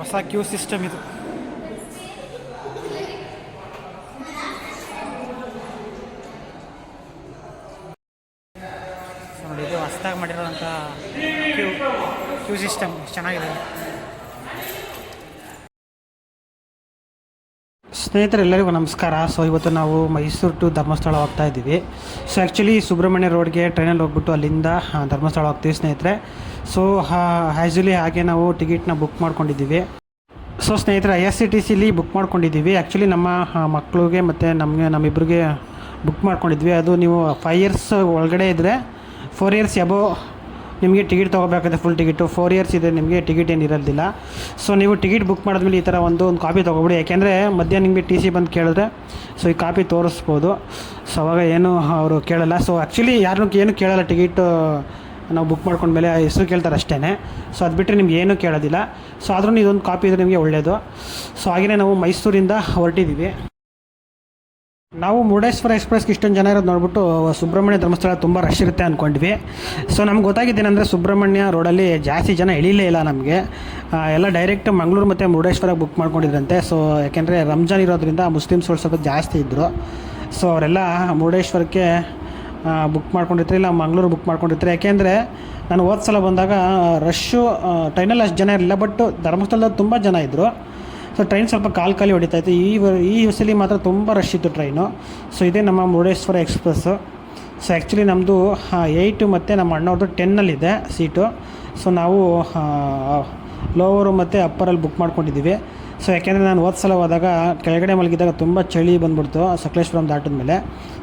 ಹೊಸ Q system ಇದು. ನೋಡಿ ಇದು ಹೊಸದಾಗಿ ಮಾಡಿರೋಂಥ ಕ್ಯೂ ಕ್ಯೂ ಸಿಸ್ಟಮ್. ಚೆನ್ನಾಗಿದೆ. ಸ್ನೇಹಿತರೆಲ್ಲರಿಗೂ ನಮಸ್ಕಾರ. ಸೊ ಇವತ್ತು ನಾವು ಮೈಸೂರು ಟು ಧರ್ಮಸ್ಥಳ ಹೋಗ್ತಾ ಇದ್ದೀವಿ. ಸೊ ಆ್ಯಕ್ಚುಲಿ ಸುಬ್ರಹ್ಮಣ್ಯ ರೋಡ್ಗೆ ಟ್ರೈನಲ್ಲಿ ಹೋಗ್ಬಿಟ್ಟು ಅಲ್ಲಿಂದ ಧರ್ಮಸ್ಥಳ ಹೋಗ್ತೀವಿ ಸ್ನೇಹಿತರೆ. ಸೊ ಆ್ಯಸ್ಯುಲಿ ಹಾಗೆ ನಾವು ಟಿಕೆಟ್ನ ಬುಕ್ ಮಾಡ್ಕೊಂಡಿದ್ದೀವಿ. ಸೊ ಸ್ನೇಹಿತರೆ ಐ ಎಸ್ ಸಿ ಟಿ ಸಿಲಿ ಬುಕ್ ಮಾಡ್ಕೊಂಡಿದ್ದೀವಿ. ಆ್ಯಕ್ಚುಲಿ ನಮ್ಮ ಮಕ್ಕಳಿಗೆ ಮತ್ತು ನಮಗೆ, ನಮ್ಮಿಬ್ರಿಗೆ ಬುಕ್ ಮಾಡ್ಕೊಂಡಿದ್ವಿ. ಅದು ನೀವು ಫೈವ್ ಇಯರ್ಸ್ ಒಳಗಡೆ ಇದ್ದರೆ ಫೋರ್ ಇಯರ್ಸ್ ಎಬೋ ನಿಮಗೆ ಟಿಕೆಟ್ ತೊಗೋಬೇಕಾದ್ರೆ ಫುಲ್ ಟಿಕೆಟು. ಫೋರ್ ಇಯರ್ಸ್ ಇದೆ, ನಿಮಗೆ ಟಿಕೆಟ್ ಏನು ಇರೋದಿಲ್ಲ. ಸೊ ನೀವು ಟಿಕೆಟ್ ಬುಕ್ ಮಾಡಿದ್ಮೇಲೆ ಈ ಥರ ಒಂದು ಒಂದು ಕಾಪಿ ತೊಗೊಬಿಡಿ. ಯಾಕೆಂದರೆ ಮಧ್ಯ ನಿಮಗೆ ಟಿ ಸಿ ಬಂದು ಕೇಳಿದ್ರೆ ಸೊ ಈ ಕಾಪಿ ತೋರಿಸ್ಬೋದು. ಸೊ ಅವಾಗ ಏನು ಅವರು ಕೇಳಲ್ಲ. ಸೊ ಆ್ಯಕ್ಚುಲಿ ಯಾರನ್ನೂ ಏನು ಕೇಳಲ್ಲ ಟಿಕೆಟ್, ನಾವು ಬುಕ್ ಮಾಡ್ಕೊಂಡ್ಮೇಲೆ ಹೆಸರು ಕೇಳ್ತಾರೆ ಅಷ್ಟೇ ಸೊ ಅದು ಬಿಟ್ಟರೆ ನಿಮ್ಗೆ ಏನೂ ಕೇಳೋದಿಲ್ಲ. ಸೊ ಆದರೂ ಇದೊಂದು ಕಾಪಿ ಇದ್ರೆ ನಿಮಗೆ ಒಳ್ಳೆಯದು ಸೊ ಹಾಗೆಯೇ ನಾವು ಮೈಸೂರಿಂದ ಹೊರಟಿದ್ದೀವಿ. ನಾವು ಮುರುಡೇಶ್ವರ ಎಕ್ಸ್ಪ್ರೆಸ್ಗೆ ಇಷ್ಟೊಂದು ಜನ ಇರೋದು ನೋಡ್ಬಿಟ್ಟು, ಸುಬ್ರಹ್ಮಣ್ಯ ಧರ್ಮಸ್ಥಳ ತುಂಬ ರಶ್ ಇರುತ್ತೆ ಅಂದ್ಕೊಂಡ್ವಿ ಸೊ ನಮ್ಗೆ ಗೊತ್ತಾಗಿದ್ದೇನೆಂದರೆ ಸುಬ್ರಹ್ಮಣ್ಯ ರೋಡಲ್ಲಿ ಜಾಸ್ತಿ ಜನ ಇಳಿಲೇ ಇಲ್ಲ ನಮಗೆ. ಎಲ್ಲ ಡೈರೆಕ್ಟ್ ಮಂಗಳೂರು ಮತ್ತು ಮುರುಡೇಶ್ವರ ಬುಕ್ ಮಾಡ್ಕೊಂಡಿದ್ರಂತೆ. ಸೊ ಯಾಕೆಂದರೆ ರಂಜಾನ್ ಇರೋದ್ರಿಂದ ಮುಸ್ಲಿಮ್ಸ್ಗಳು ಸ್ವಲ್ಪ ಜಾಸ್ತಿ ಇದ್ದರು ಸೊ ಅವರೆಲ್ಲ ಮುರುಡೇಶ್ವರಕ್ಕೆ ಬುಕ್ ಮಾಡ್ಕೊಂಡಿರ್ತಾರೆ ಇಲ್ಲ ಮಂಗಳೂರು ಬುಕ್ ಮಾಡ್ಕೊಂಡಿರ್ತಾರೆ ಯಾಕೆಂದರೆ, ನಾನು ಹೋದ ಸಲ ಬಂದಾಗ ರಶ್ಶು ಟ್ರೈನಲ್ಲಿ ಅಷ್ಟು ಜನ ಇರಲಿಲ್ಲ ಬಟ್ ಧರ್ಮಸ್ಥಳದಲ್ಲಿ ತುಂಬ ಜನ ಇದ್ದರು ಸೊ ಟ್ರೈನ್ ಸ್ವಲ್ಪ ಕಾಲು ಖಾಲಿ ಹೊಡಿತಾ ಇತ್ತು. ಈ ಈ ಸಲ ಮಾತ್ರ ತುಂಬ ರಶ್ ಇತ್ತು ಟ್ರೈನು ಸೊ ಇದೇ ನಮ್ಮ ಮುರುಡೇಶ್ವರ ಎಕ್ಸ್ಪ್ರೆಸ್ಸು ಸೊ ಆ್ಯಕ್ಚುಲಿ ನಮ್ಮದು ಏಯ್ಟು ಮತ್ತು ನಮ್ಮ ಅಣ್ಣವ್ರದ್ದು ಟೆನ್ನಲ್ಲಿದೆ ಸೀಟು ಸೊ ನಾವು ಲೋವರು ಮತ್ತು ಅಪ್ಪರಲ್ಲಿ ಬುಕ್ ಮಾಡ್ಕೊಂಡಿದ್ದೀವಿ. ಸೊ ಯಾಕೆಂದರೆ ನಾನು ಹೋದ ಸಲ ಹೋದಾಗ ಕೆಳಗಡೆ ಮಲಗಿದಾಗ ತುಂಬ ಚಳಿ ಬಂದ್ಬಿಡ್ತು ಸಕಲೇಶ್ವರಂ ದಾಟಿದ ಮೇಲೆ.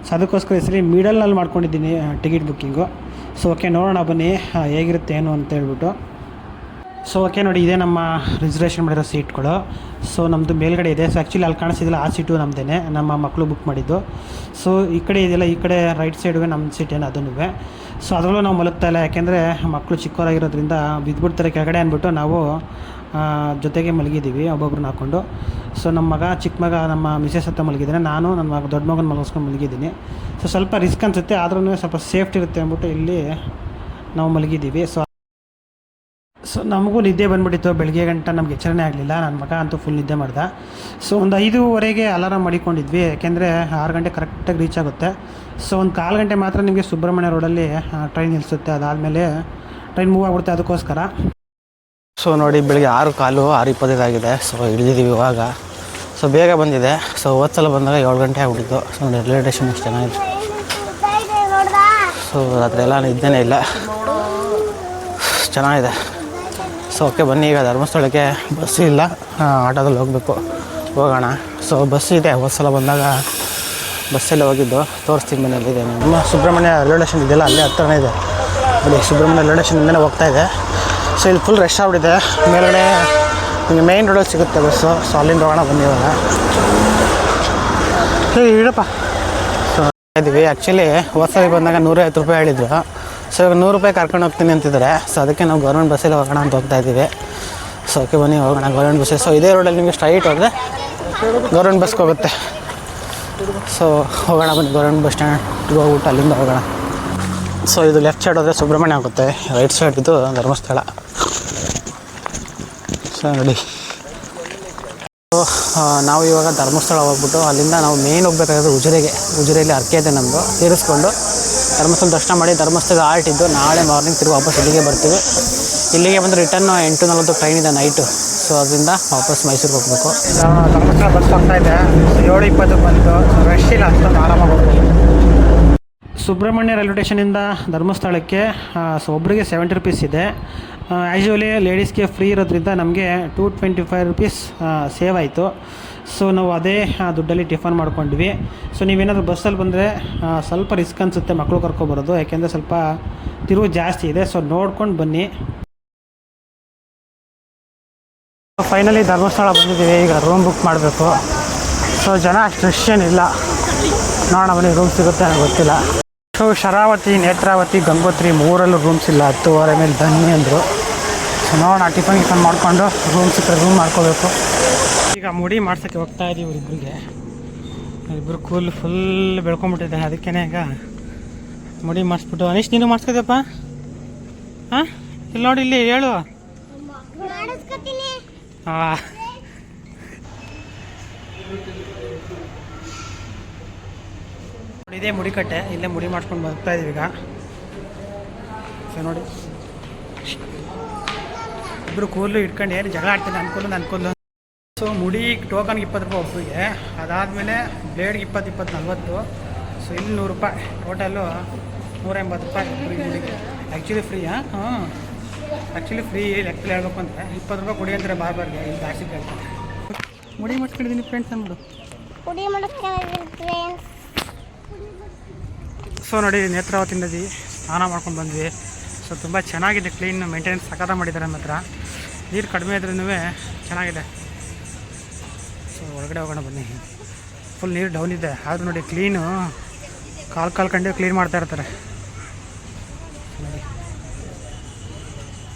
ಸೊ ಅದಕ್ಕೋಸ್ಕರ ಸರಿ ಮಿಡಲ್ನಲ್ಲಿ ಮಾಡ್ಕೊಂಡಿದ್ದೀನಿ, ಟಿಕೆಟ್ ಬುಕ್ಕಿಂಗು ಸೊ ಓಕೆ ನೋಡೋಣ ಬನ್ನಿ ಹೇಗಿರುತ್ತೆ ಏನು ಅಂತ ಹೇಳ್ಬಿಟ್ಟು. ಸೊ ಓಕೆ ನೋಡಿ, ಇದೇ ನಮ್ಮ ರಿಸರ್ವೇಷನ್ ಮಾಡಿರೋ ಸೀಟ್ಗಳು ಸೊ ನಮ್ಮದು ಮೇಲ್ಗಡೆ ಇದೆ. ಸೊ ಆ್ಯಕ್ಚುಲಿ ಅಲ್ಲಿ ಕಾಣಿಸಿದಿಲ್ಲ, ಆ ಸೀಟು ನಮ್ಮದೇ ನಮ್ಮ ಮಕ್ಕಳು ಬುಕ್ ಮಾಡಿದ್ದು. ಸೊ ಈ ಕಡೆ ಇದೆಲ್ಲ ಈ ಕಡೆ ರೈಟ್ ಸೈಡ್ಗೆ ನಮ್ಮ ಸೀಟ್ ಏನು ಅದೂ ಸೊ ಅದರಲ್ಲೂ ನಾವು ಮಲಗ್ತಾ ಇಲ್ಲ. ಯಾಕೆಂದರೆ ಮಕ್ಕಳು ಚಿಕ್ಕವರಾಗಿರೋದ್ರಿಂದ ಬಿದ್ದುಬಿಡ್ತಾರೆ ಕೆಳಗಡೆ ಅಂದ್ಬಿಟ್ಟು ನಾವು ಜೊತೆಗೆ ಮಲಗಿದ್ದೀವಿ, ಒಬ್ಬೊಬ್ರನ್ನ ಹಾಕ್ಕೊಂಡು ಸೊ ನಮ್ಮ ಮಗ ಚಿಕ್ಕ ಮಗ, ನಮ್ಮ ಮಿಸೆಸ್ ಹತ್ರ ಮಲಗಿದ್ದಾನೆ. ನಾನು, ನನ್ನ ಮಗ, ದೊಡ್ಡ ಮಗನ ಮಲಗಿಸ್ಕೊಂಡು ಮಲಗಿದ್ದೀನಿ. ಸೊ ಸ್ವಲ್ಪ ರಿಸ್ಕ್ ಅನಿಸುತ್ತೆ. ಆದ್ರೂ ಸ್ವಲ್ಪ ಸೇಫ್ಟಿ ಇರುತ್ತೆ ಅಂದ್ಬಿಟ್ಟು ಇಲ್ಲಿ ನಾವು ಮಲಗಿದ್ದೀವಿ. ಸೊ ಸೊ ನಮಗೂ ನಿದ್ದೆ ಬಂದ್ಬಿಟ್ಟಿತ್ತು. ಬೆಳಗ್ಗೆ ಗಂಟ ನಮ್ಗೆ ಎಚ್ಚರಣೆ ಆಗಲಿಲ್ಲ. ನನ್ನ ಮಗ ಅಂತೂ ಫುಲ್ ನಿದ್ದೆ ಮಾಡ್ದ. ಸೊ ಒಂದು ಐದೂವರೆಗೆ ಅಲಾರಾಮ್ ಮಾಡಿಕೊಂಡಿದ್ವಿ. ಯಾಕೆಂದರೆ ಆರು ಗಂಟೆ ಕರೆಕ್ಟಾಗಿ ರೀಚ್ ಆಗುತ್ತೆ. ಸೊ ಒಂದು ಕಾಲು ಗಂಟೆ ಮಾತ್ರ ನಿಮಗೆ ಸುಬ್ರಹ್ಮಣ್ಯ ರೋಡಲ್ಲಿ ಟ್ರೈನ್ ನಿಲ್ಲಿಸುತ್ತೆ ಅದಾದಮೇಲೆ ಟ್ರೈನ್ ಮೂವ್ ಆಗ್ಬಿಡುತ್ತೆ ಅದಕ್ಕೋಸ್ಕರ. ಸೊ ನೋಡಿ, ಬೆಳಗ್ಗೆ ಆರು ಕಾಲು, ಆರು ಇಪ್ಪತ್ತೈದಾಗಿದೆ ಸೊ ಇಳಿದಿದ್ದೀವಿ ಇವಾಗ. ಸೊ ಬೇಗ ಬಂದಿದೆ. ಸೊ ಸಲ ಬಂದಾಗ ಏಳು ಗಂಟೆ ಆಗ್ಬಿಟ್ಟಿತ್ತು. ಸೊ ನೋಡಿ ರೈಲ್ವೆ ಸ್ಟೇಷನ್ ಎಷ್ಟು ಚೆನ್ನಾಗಿದೆ. ಸೊ ರಾತ್ರಿ ಎಲ್ಲ ನಿದ್ದೆನೇ ಇಲ್ಲ. ಚೆನ್ನಾಗಿದೆ. ಸೊ ಓಕೆ ಬನ್ನಿ, ಈಗ ಧರ್ಮಸ್ಥಳಕ್ಕೆ ಬಸ್ ಇಲ್ಲ. ಆಟೋದಲ್ಲಿ ಹೋಗಬೇಕು. ಹೋಗೋಣ. ಸೊ ಬಸ್ ಇದೆ. ಹೋದ ಸಲ ಬಂದಾಗ ಬಸ್ಸೆಲ್ಲ ಹೋಗಿದ್ದು. ತೋರಿಸ್ತೀನಿ ಇದೆ. ನಮ್ಮ ಸುಬ್ರಹ್ಮಣ್ಯ ರೈಲ್ವೆ ಸ್ಟೇಷನ್ ಇದೆಯಲ್ಲ, ಅಲ್ಲೇ ಹತ್ರನೇ ಇದೆ. ನೋಡಿ ಸುಬ್ರಹ್ಮಣ್ಯ ರೈಲ್ವೆ ಮೇಲೆ ಹೋಗ್ತಾ ಇದೆ. ಸೊ ಇಲ್ಲಿ ಫುಲ್ ರಶ್ ಆಗಿಬಿಟ್ಟಿದೆ. ಮೇಲ್ಗಡೆ ನಿಮಗೆ ಮೇಯ್ನ್ ರೋಡಲ್ಲಿ ಸಿಗುತ್ತೆ ಬಸ್ಸು. ಸೊ ಅಲ್ಲಿಂದ ಹೋಗೋಣ, ಬನ್ನಿ ಇವಾಗ. ಹೇ ಇಡಪ್ಪ. ಸೊ ಇದ್ದೀವಿ ಆ್ಯಕ್ಚುಲಿ ಹೊಸಲಿ ಬಂದಾಗ ನೂರೈವತ್ತು ರೂಪಾಯಿ ಹೇಳಿದ್ರು. ಸೊ ಇವಾಗ ನೂರು ರೂಪಾಯಿ ಕರ್ಕೊಂಡು ಹೋಗ್ತೀನಿ ಅಂತಿದ್ದಾರೆ. ಸೊ ಅದಕ್ಕೆ ನಾವು ಗೌರ್ಮೆಂಟ್ ಬಸ್ಸಲ್ಲಿ ಹೋಗೋಣ ಅಂತ ಹೋಗ್ತಾ ಇದ್ದೀವಿ. ಸೊ ಓಕೆ ಬನ್ನಿ, ಹೋಗೋಣ ಗೌರ್ಮೆಂಟ್ ಬಸ್ಸಲ್ಲಿ ಸೊ ಇದೇ ರೋಡಲ್ಲಿ ನಿಮಗೆ ಸ್ಟ್ರೈಟ್ ಹೋದರೆ ಗೌರ್ಮೆಂಟ್ ಬಸ್ಗೆ ಹೋಗುತ್ತೆ. ಸೊ ಹೋಗೋಣ, ಬನ್ನಿ ಗೌರ್ಮೆಂಟ್ ಬಸ್ ಸ್ಟ್ಯಾಂಡ್ಗೆ ಹೋಗ್ಬಿಟ್ಟು ಅಲ್ಲಿಂದ ಹೋಗೋಣ. ಸೊ ಇದು ಲೆಫ್ಟ್ ಸೈಡ್ ಹೋದರೆ ಸುಬ್ರಹ್ಮಣ್ಯ ಆಗುತ್ತೆ. ರೈಟ್ ಸೈಡ್ ಇದು ಧರ್ಮಸ್ಥಳ. ಸೊ ನೋಡಿ. ಸೊ ನಾವು ಇವಾಗ ಧರ್ಮಸ್ಥಳ ಹೋಗ್ಬಿಟ್ಟು ಅಲ್ಲಿಂದ ನಾವು ಮೇಯ್ನ್ ಹೋಗ್ಬೇಕಾದ್ರೆ ಉಜಿರೆಗೆ. ಉಜಿರೆಯಲ್ಲಿ ಅರ್ಕೆ ಇದೆ ನಮ್ಮದು ತೀರಿಸ್ಕೊಂಡು ಧರ್ಮಸ್ಥಳ ದರ್ಶನ ಮಾಡಿ ಧರ್ಮಸ್ಥಳ ಆರ್ಟ್ ಇದ್ದು ನಾಳೆ ಮಾರ್ನಿಂಗ್ ತಿರುಗಿ ವಾಪಸ್ ಇಲ್ಲಿಗೆ ಬರ್ತೀವಿ. ಇಲ್ಲಿಗೆ ಬಂದು ರಿಟರ್ನ್ ಎಂಟು ನಲವತ್ತು ಟ್ರೈನ್ ಇದೆ ನೈಟು ಸೊ ಅದರಿಂದ ವಾಪಸ್ ಮೈಸೂರಿಗೆ ಹೋಗಬೇಕು. ಧರ್ಮಸ್ಥಳ ಬಸ್ ಹೋಗ್ತಾ ಇದೆ. ಸೊ ಏಳು ಇಪ್ಪತ್ತಕ್ಕೆ ಬಂತು. ರಶ್ ಇಲ್ಲ ಅಷ್ಟೊಂದು ಆರಾಮಾಗಿ ಹೋಗ್ಬೋದು. ಸುಬ್ರಹ್ಮಣ್ಯ ರೈಲ್ವೆ ಸ್ಟೇಷನಿಂದ ಧರ್ಮಸ್ಥಳಕ್ಕೆ ಸೊ ಒಬ್ಬರಿಗೆ ಸೆವೆಂಟಿ ರುಪೀಸ್ ಇದೆ. ಆ್ಯೂಶ್ವಲಿ ಲೇಡೀಸ್ಗೆ ಫ್ರೀ ಇರೋದ್ರಿಂದ ನಮಗೆ two twenty five rupees save ಆಯಿತು. ಸೊ ನಾವು ಅದೇ ದುಡ್ಡಲ್ಲಿ ಟಿಫನ್ ಮಾಡ್ಕೊಂಡ್ವಿ. ಸೊ ನೀವೇನಾದರೂ ಬಸ್ಸಲ್ಲಿ ಬಂದರೆ ಸ್ವಲ್ಪ ರಿಸ್ಕ್ ಅನಿಸುತ್ತೆ ಮಕ್ಕಳು ಕರ್ಕೊಬರೋದು. ಯಾಕೆಂದರೆ ಸ್ವಲ್ಪ ತಿರುವು ಜಾಸ್ತಿ ಇದೆ. ಸೊ ನೋಡ್ಕೊಂಡು ಬನ್ನಿ. ಫೈನಲಿ ಧರ್ಮಸ್ಥಳ ಬಂದಿದ್ದೀವಿ. ಈಗ ರೂಮ್ ಬುಕ್ ಮಾಡಬೇಕು. ಸೊ ಜನ ಏನಿಲ್ಲ. ನೋಡೋಣ ಬನ್ನಿ ರೂಮ್ ಸಿಗುತ್ತೆ ನನಗೆ ಗೊತ್ತಿಲ್ಲ. ಸೊ ಶರಾವತಿ, ನೇತ್ರಾವತಿ, ಗಂಗೋತ್ರಿ ಮೂರಲ್ಲೂ ರೂಮ್ಸ್ ಇಲ್ಲ. ಹತ್ತುವರೆ ಮೇಲೆ ಬನ್ನಿ ಅಂದರು. ಸೊ ನೋಡೋಣ, ಟಿಫನ್ ಗಿಫನ್ ಮಾಡಿಕೊಂಡು ರೂಮ್ ಸಿಕ್ಕರೆ ರೂಮ್ ಮಾಡ್ಕೋಬೇಕು. ಈಗ ಮುಡಿ ಮಾಡ್ಸೋಕ್ಕೆ ಹೋಗ್ತಾ ಇದ್ದೀವಿ ಇಬ್ಬರಿಗೆ ಇಬ್ಬರು ಕೂಲ್ ಫುಲ್ ಬೆಳ್ಕೊಂಬಿಟ್ಟಿದೆ ಅದಕ್ಕೇ ಈಗ ಮುಡಿ ಮಾಡಿಸ್ಬಿಟ್ಟು. ಅನೀಶ್, ನೀನು ಮಾಡಿಸ್ಕೋದಪ್ಪ ಹಾಂ? ಇಲ್ಲಿ ನೋಡಿ, ಇಲ್ಲಿ ಹೇಳು. ಹಾಂ ಇದೇ ಮುಡಿಕಟ್ಟೆ ಇಲ್ಲೇ ಮುಡಿ ಮಾಡ್ಕೊಂಡು ಬರ್ತಾ ಇದೀವಿ ಈಗ. ಸೊ, ನೋಡಿ. ಇಬ್ಬರು ಕೂದಲು ಇಟ್ಕೊಂಡು ಏನು ಜಗಳ ಆಡ್ತೀನಿ ಅನ್ಕೊಂಡು ಕೂದಲು ಸೊ ಮುಡಿ ಟೋಕನ್ಗೆ ಇಪ್ಪತ್ತು ರೂಪಾಯಿ ಒಬ್ಬರಿಗೆ ಅದಾದಮೇಲೆ ಬ್ಲೇಡ್ಗೆ ಇಪ್ಪತ್ತು ಇಪ್ಪತ್ತು ನಲ್ವತ್ತು ಸೊ ಇಲ್ಲಿ ನೂರು ರೂಪಾಯಿ ಟೋಟಲ್ಲು ನೂರ ಎಂಬತ್ತು ರೂಪಾಯಿ ಫ್ರೀ ಮುಡಿಗೆ ಆ್ಯಕ್ಚುಲಿ ಫ್ರೀ ಹಾಂ ಆ್ಯಕ್ಚುಲಿ ಫ್ರೀ ಲೆಕ್ಕದಲ್ಲಿ ಹೇಳ್ಬೇಕು ಅಂದರೆ ಇಪ್ಪತ್ತು ರೂಪಾಯಿ ಕೊಡಿ ಅಂತಾರೆ ಬಾರ್ಬಾರ್ಗೆ ಇಲ್ಲಿ ಜಾಸ್ತಿ ಕೇಳ್ತಾರೆ. ಮುಡಿ ಮಾಡ್ಕೊಂಡಿದ್ದೀನಿ ಫ್ರೆಂಡ್ಸ್ ಅಂದ್ಬಿಡು ಸೊ ನೋಡಿ ನೇತ್ರಾವತಿ ನದಿ ಸ್ನಾನ ಮಾಡ್ಕೊಂಡು ಬಂದ್ವಿ. ಸೊ ತುಂಬ ಚೆನ್ನಾಗಿದೆ ಕ್ಲೀನ್ ಮೇಂಟೆನೆನ್ಸ್ ಸಕತ ಮಾಡಿದ್ದಾರೆ ನಮ್ಮ ಹತ್ರ. ನೀರು ಕಡಿಮೆ ಇದ್ರೂ ಚೆನ್ನಾಗಿದೆ. ಒಳಗಡೆ ಹೋಗೋಣ ಬನ್ನಿ. ಫುಲ್ ನೀರು ಡೌನ್ ಇದೆ. ಆದರೂ ನೋಡಿ ಕ್ಲೀನು ಕಾಲು ಕಾಲು ಕಂಡು ಕ್ಲೀನ್ ಮಾಡ್ತಾ ಇರ್ತಾರೆ.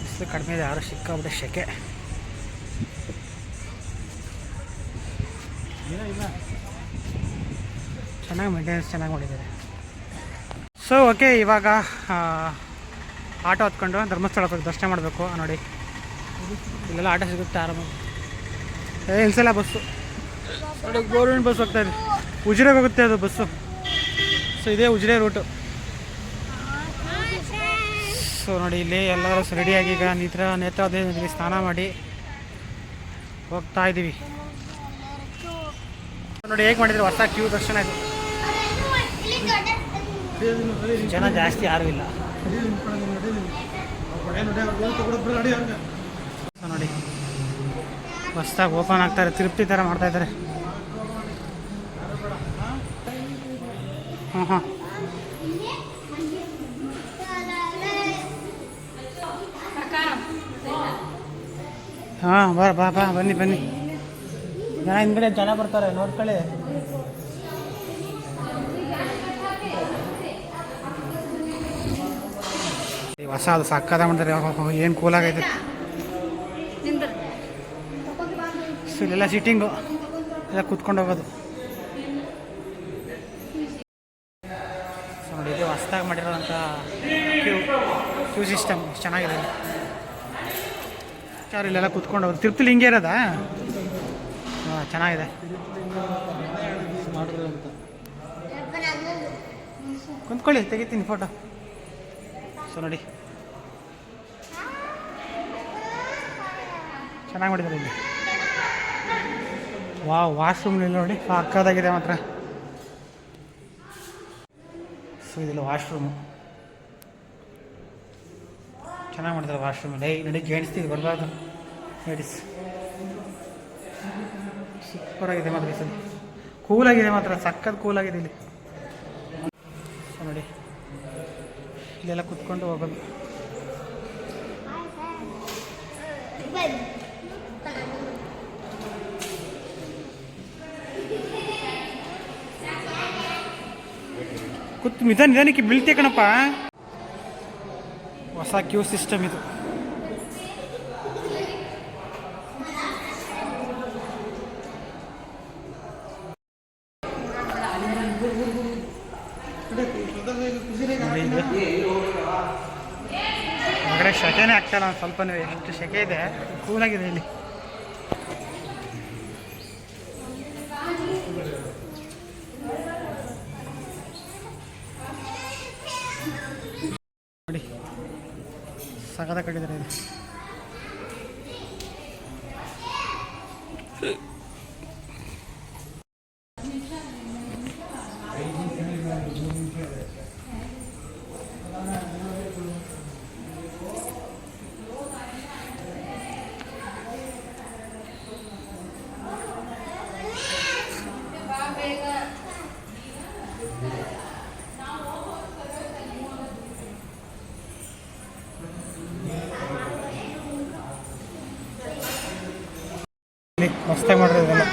ಇಷ್ಟು ಬಿಸಿಲು ಕಡಿಮೆ ಇದೆ. ಯಾರು ಸಿಕ್ಕಾಬಿಟ್ಟೆ ಸೆಕೆ ಚೆನ್ನಾಗಿ ಮೇಂಟೆನೆನ್ಸ್ ಚೆನ್ನಾಗಿ ಮಾಡಿದ್ದಾರೆ. ಸೊ ಓಕೆ ಇವಾಗ ಆಟೋ ಹತ್ಕೊಂಡು ಧರ್ಮಸ್ಥಳಕ್ಕೆ ಹೋಗಿ ದರ್ಶನ ಮಾಡಬೇಕು. ನೋಡಿ. ಇಲ್ಲೆಲ್ಲ ಆಟೋ ಸಿಗುತ್ತೆ ಆರಾಮಾಗಿ. ಇಲ್ಸಲ್ಲ ಬಸ್ಸು. ನೋಡಿ ಗೋರ್ಮೆಂಟ್ ಬಸ್ ಹೋಗ್ತಾ ಇದೆ. ಉಜಿರೆಗೆ ಹೋಗುತ್ತೆ ಅದು ಬಸ್ಸು ಸೊ ಇದೇ ಉಜಿರೆ ರೂಟು ಸೊ ನೋಡಿ, ಇಲ್ಲಿ ಎಲ್ಲರೂ ರೆಡಿಯಾಗಿ ಈಗ ನೇತ್ರ ನೇತ್ರಾದೇವಿ ಸ್ನಾನ ಮಾಡಿ ಹೋಗ್ತಾ ಇದ್ದೀವಿ ನೋಡಿ, ಹೇಗೆ ಮಾಡಿದ್ರೆ? ಹೊಸ ಕ್ಯೂ ದರ್ಶನ ಇದೆ ಜನ ಜಾಸ್ತಿ ಯಾರು ಇಲ್ಲ. ನೋಡಿ. ಹೊಸ್ದಾಗಿ ಓಪನ್ ಆಗ್ತಾರೆ ತೃಪ್ತಿ ಥರ ಮಾಡ್ತಾ ಇದ್ದಾರೆ. ಹಾಂ ಹಾಂ ಹಾಂ ಬರ ಬಾ ಬಾ, ಬನ್ನಿ ಬನ್ನಿ. ಜನ ಹಿಂದ್ಗಡೆ ಜನ ಬರ್ತಾರೆ, ನೋಡ್ಕೊಳ್ಳಿ. ಹೊಸ ಅದು ಸಕ್ಕದ ಮಾಡಿದ್ರೆ ಏನು ಕೂಲ್ ಸೊ ಇಲ್ಲೆಲ್ಲ ಸೀಟಿಂಗು ಎಲ್ಲ ಕೂತ್ಕೊಂಡು ಹೋಗೋದು. ಸೊ ನೋಡಿ, ಇದು ಹೊಸ್ದಾಗಿ ಮಾಡಿರೋಂಥ ಕ್ಯೂ ಕ್ಯೂ ಸಿಸ್ಟಮ್ ಚೆನ್ನಾಗಿದೆ ಯಾರು ಇಲ್ಲೆಲ್ಲ ಕೂತ್ಕೊಂಡು ಹೋಗೋದು? ತಿರುಪತಿಲಿ ಹಿಂಗೆ ಇರೋದಾ? ಹಾಂ, ಚೆನ್ನಾಗಿದೆ. ಕುಂತ್ಕೊಳ್ಳಿ, ತೆಗಿತೀನಿ ಫೋಟೋ ಸೊ ನೋಡಿ. ಚೆನ್ನಾಗಿ ಮಾಡಿದ್ದಾರೆ ಇಲ್ಲಿ. ವಾವ್, ವಾಶ್ರೂಮ್ ಇಲ್ಲಿ ನೋಡಿ, ಅಕ್ಕದಾಗಿದೆ ಮಾತ್ರ. ಸೊ ಇದಿಲ್ಲ ವಾಶ್ರೂಮು. ಚೆನ್ನಾಗಿ ಮಾಡ್ತಾರೆ ವಾಶ್ರೂಮ್ ಲೈ ನಡಿ ಜೇಣಿಸ್ತೀವಿ ಬರಬಾರ್ದು. ಲೇಡೀಸ್ ಸೂಪರಾಗಿದೆ ಮಾತ್ರ ಈ ಸಲ. ಕೂಲಾಗಿದೆ ಮಾತ್ರ, ಸಖತ್ ಕೂಲಾಗಿದೆ ಇಲ್ಲಿ. ನೋಡಿ. ಇಲ್ಲೆಲ್ಲ ಕುತ್ಕೊಂಡು ಹೋಗೋದು. ನಿಧಾನ ನಿಧಾನಕ್ಕೆ ಬೀಳ್ತೀಯ ಕಣಪ್ಪ. ಹೊಸ ಕ್ಯೂ ಸಿಸ್ಟಮ್ ಇದು. ಹೊರಗಡೆ ಶೆಕೆನೇ ಆಗ್ತಾಯಿಲ್ಲ ಒಂದು ಸ್ವಲ್ಪ ಎಷ್ಟು ಶೆಕೆ ಇದೆ? ಕೂಲಾಗಿದೆ ಇಲ್ಲಿ. ಸಗದ ಕಟ್ಟಿದ್ದಾರೆ ಇದು. ಇಲ್ಲಿ ಮಾಡಿರೋದಿಲ್ಲ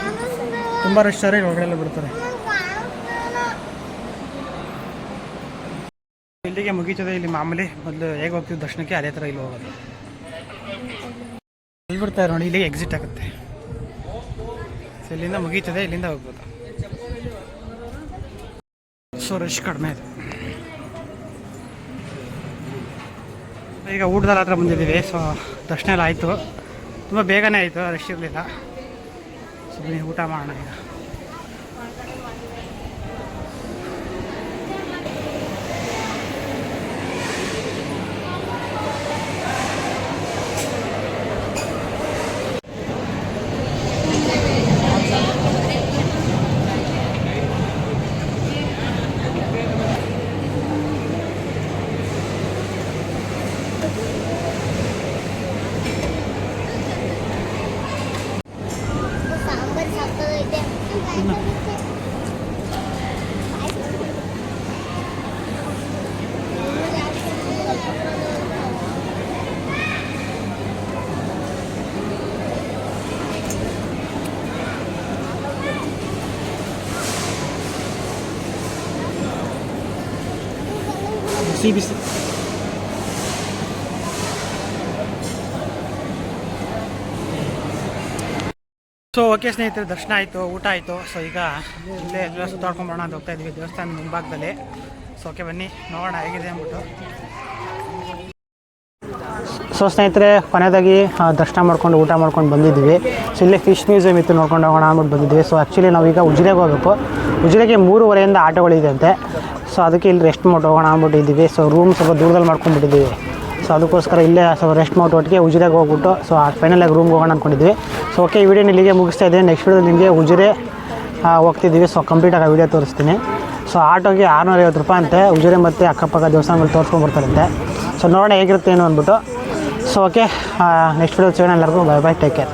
ತುಂಬ ರಶ್ ಆದರೆ ಎಲ್ಲ ಬಿಡ್ತಾರೆ. ಇಲ್ಲಿಗೆ ಮುಗೀತದೆ, ಇಲ್ಲಿ ಮಾಮೂಲಿ ಮೊದಲು ಹೇಗೆ ಹೋಗ್ತೀವಿ ದರ್ಶನಕ್ಕೆ, ಅದೇ ಥರ ಇಲ್ಲಿ ಹೋಗೋದು. ಅಲ್ಲಿ ಬಿಡ್ತಾರೆ ನೋಡಿ, ಇಲ್ಲಿಗೆ ಎಕ್ಸಿಟ್ ಆಗುತ್ತೆ. ಇಲ್ಲಿಂದ ಮುಗೀತದೆ, ಇಲ್ಲಿಂದ ಹೋಗ್ಬೋದು. ಸೊ ರಶ್ ಕಡಿಮೆ ಇದೆ. ಈಗ ಊಟದಲ್ಲಿ ಹತ್ರ ಬಂದಿದ್ದೀವಿ ಸೊ ದರ್ಶನ ಎಲ್ಲ ಆಯಿತು. ತುಂಬ ಬೇಗನೆ ಆಯಿತು ರಶ್ ಇರಲಿಲ್ಲ. ಸೊ ಬನ್ನಿ ಊಟ ಮಾಡೋಣ ಬಿಸಿ ಸೊ ಓಕೆ ಸ್ನೇಹಿತರೆ ದರ್ಶನ ಆಯಿತು ಊಟ ಆಯಿತು. ಸೊ ಈಗ ಇಲ್ಲೇ ಎಲ್ಲ ಸುತ್ತಾಡ್ಕೊಂಡು ಬರೋಣ ಅಂತ ಹೋಗ್ತಾ ಇದ್ವಿ ದೇವಸ್ಥಾನದ ಮುಂಭಾಗದಲ್ಲಿ. ಸೊ ಓಕೆ ಬನ್ನಿ ನೋಡೋಣ ಹೇಗಿದೆ ಅಂದ್ಬಿಟ್ಟು. ಸೊ ಸ್ನೇಹಿತರೆ ಕೊನೆಯದಾಗಿ ದರ್ಶನ ಮಾಡ್ಕೊಂಡು ಊಟ ಮಾಡ್ಕೊಂಡು ಬಂದಿದ್ವಿ ಸೊ ಇಲ್ಲೇ ಫಿಶ್ ಮ್ಯೂಸಿಯಂ ಇತ್ತು ನೋಡ್ಕೊಂಡು ಹೋಗೋಣ ಅಂದ್ಬಿಟ್ಟು ಬಂದಿದ್ವಿ ಸೊ ಆ್ಯಕ್ಚುಲಿ ನಾವೀಗ ಉಜಿರೆಗೆ ಹೋಗಬೇಕು. ಉಜಿರೆಗೆ ಮೂರುವರೆಯಿಂದ ಆಟೋಗಳಿದೆ ಅಂತೆ. ಸೊ ಅದಕ್ಕೆ ಇಲ್ಲಿ ರೆಸ್ಟ್ ಮಾಡಿ ಹೋಗೋಣ ಅಂದ್ಬಿಟ್ಟಿದ್ದೀವಿ ಸೊ ರೂಮ್ ಸ್ವಲ್ಪ ದೂರದಲ್ಲಿ ಮಾಡ್ಕೊಂಡ್ಬಿಟ್ಟಿದ್ದೀವಿ. ಸೊ ಅದಕ್ಕೋಸ್ಕರ ಇಲ್ಲೇ ಸ್ವಲ್ಪ ರೆಸ್ಟ್ ಮಾಡಿ ಒಟ್ಟಿಗೆ ಉಜಿರೆಗೆ ಹೋಗ್ಬಿಟ್ಟು ಸೊ ಫೈನಲ್ ಆಗಿ ರೂಮ್ಗೆ ಹೋಗೋಣ ಅಂದ್ಕೊಂಡಿದ್ವಿ ಸೊ ಓಕೆ ಈ ವಿಡಿಯೋ ಇಲ್ಲಿಗೆ ಮುಗಿಸ್ತಾ ಇದ್ದೀನಿ. ನೆಕ್ಸ್ಟ್ ವಿಡಿಯೋ ನಿಮಗೆ ಉಜಿರೆ ಆ, ಹೋಗ್ತಿದ್ದೀವಿ. ಸೊ ಕಂಪ್ಲೀಟಾಗಿ ಆ ವಿಡಿಯೋ ತೋರಿಸ್ತೀನಿ. ಸೊ ಆಟೋಗೆ ಆರುನೂರ ಐವತ್ತು ರೂಪಾಯಿ ಅಂತೆ. ಉಜಿರೆ ಮತ್ತು ಅಕ್ಕಪಕ್ಕ ದೇವಸ್ಥಾನಗಳು ತೋರಿಸ್ಕೊಂಡು ಬರ್ತಾರಂತೆ. ಸೊ ನೋಡೋಣ ಹೇಗಿರುತ್ತೆ ಏನು ಅಂದ್ಬಿಟ್ಟು. ಸೊ ಓಕೆ ನೆಕ್ಸ್ಟ್ ವಿಡಿಯೋ ಸಿಗೋಣ ಎಲ್ಲರಿಗೂ. Bye bye take care